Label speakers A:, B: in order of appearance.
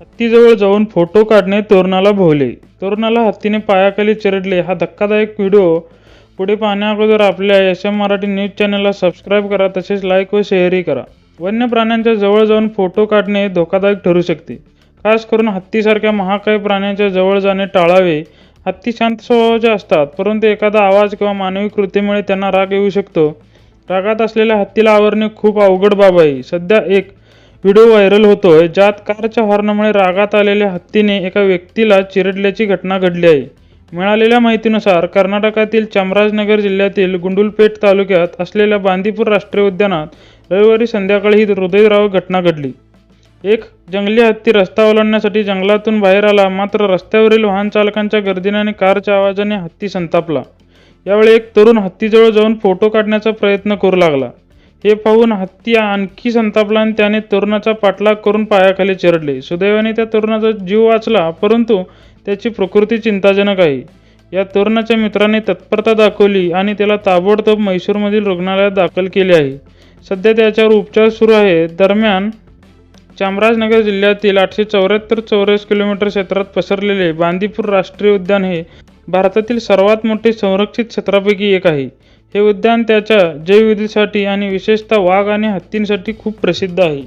A: हत्तीजवळ जाऊन फोटो काढणे तरुणाला भोवले. तरुणाला हत्तीने पायाखाली चिरडले. हा धक्कादायक व्हिडिओ पुढे पाहण्याअगोदर आपल्या एस एम मराठी न्यूज चॅनलला सबस्क्राईब करा तसेच लाईक व शेअरही करा. वन्य प्राण्यांच्या जवळ जाऊन फोटो काढणे धोकादायक ठरू शकते. खास करून हत्तीसारख्या महाकाय प्राण्यांच्या जवळ जाणे टाळावे. हत्ती शांत स्वभावाचे असतात परंतु एखादा आवाज किंवा मानवी कृतीमुळे त्यांना राग येऊ शकतो. रागात असलेल्या हत्तीला आवरणे खूप अवघड बाब आहे. सध्या एक व्हिडिओ व्हायरल होतोय ज्यात कारच्या हॉर्नमुळे रागात आलेल्या हत्तीने एका व्यक्तीला चिरडल्याची घटना घडली आहे. मिळालेल्या माहितीनुसार कर्नाटकातील चामराजनगर जिल्ह्यातील गुंडुलपेठ तालुक्यात असलेल्या बांदीपूर राष्ट्रीय उद्यानात रविवारी संध्याकाळी ही हृदयद्रावक घटना घडली. एक जंगली हत्ती रस्ता ओलांडण्यासाठी जंगलातून बाहेर आला मात्र रस्त्यावरील वाहन चालकांच्या गर्दीने आणि कारच्या आवाजाने हत्ती संतापला. यावेळी एक तरुण हत्तीजवळ जाऊन फोटो काढण्याचा प्रयत्न करू लागला. हे पाहून हत्ती आणखी संतापला आणि त्याने तरुणाचा पाठलाग करून पायाखाली चिरडले. सुदैवाने त्या तरुणाचा जीव वाचला परंतु त्याची प्रकृती चिंताजनक आहे. या तरुणाच्या मित्राने तत्परता दाखवली आणि त्याला ताबडतोब म्हैसूरमधील रुग्णालयात दाखल केले आहे. सध्या त्याच्यावर उपचार सुरू आहेत दरम्यान चामराजनगर जिल्ह्यातील आठशे चौऱ्याहत्तर चौरस किलोमीटर क्षेत्रात पसरलेले बांदीपूर राष्ट्रीय उद्यान हे भारतातील सर्वात मोठे संरक्षित क्षेत्रापैकी एक आहे. हे उद्यान त्याच्या जैवविविधतेसाठी आणि विशेषतः वाघ आणि हत्तींसाठी खूप प्रसिद्ध आहे.